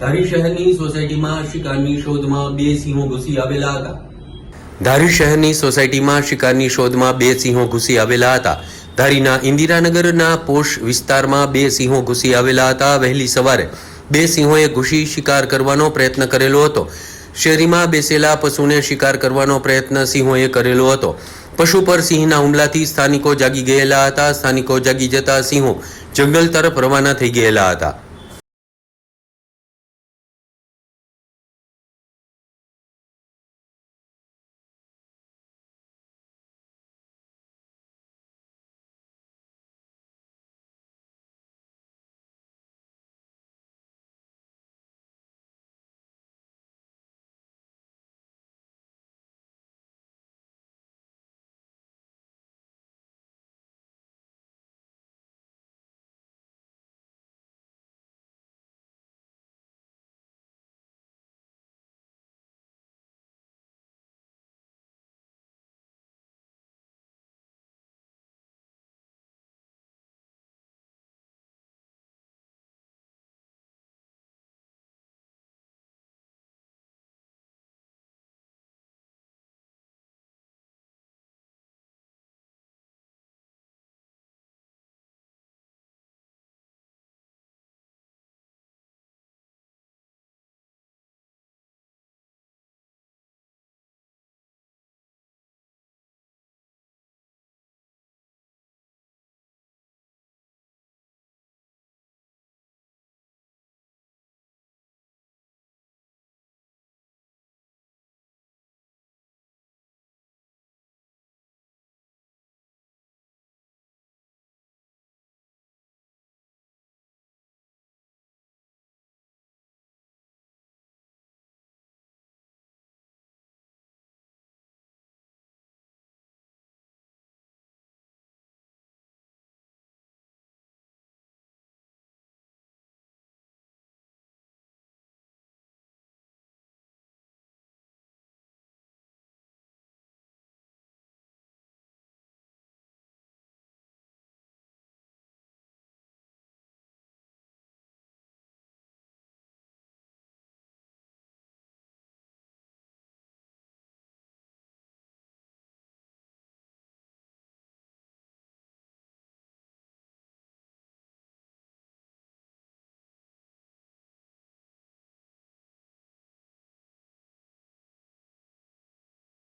ધારી શહેરની સોસાયટીમાં શિકારની શોધમાં બે સિંહો ઘૂસી આવેલા હતા. ધારી શહેરની સોસાયટીમાં શિકારની શોધમાં બે સિંહો ઘૂસી આવેલા હતા. ધારીના ઇન્દિરાનગરના પોષ વિસ્તારમાં બે સિંહો ઘૂસી આવેલા હતા. વહેલી સવારે બે સિંહોએ ઘૂસી શિકાર કરવાનો પ્રયત્ન કરેલો હતો. શેરીમાં બેસેલા પશુને શિકાર કરવાનો પ્રયત્ન સિંહોએ કરેલો હતો. પશુ પર સિંહના હુમલાથી સ્થાનિકો જાગી ગયેલા હતા. સ્થાનિકો જાગી જતા સિંહો જંગલ તરફ રવાના થઈ ગયેલા હતા.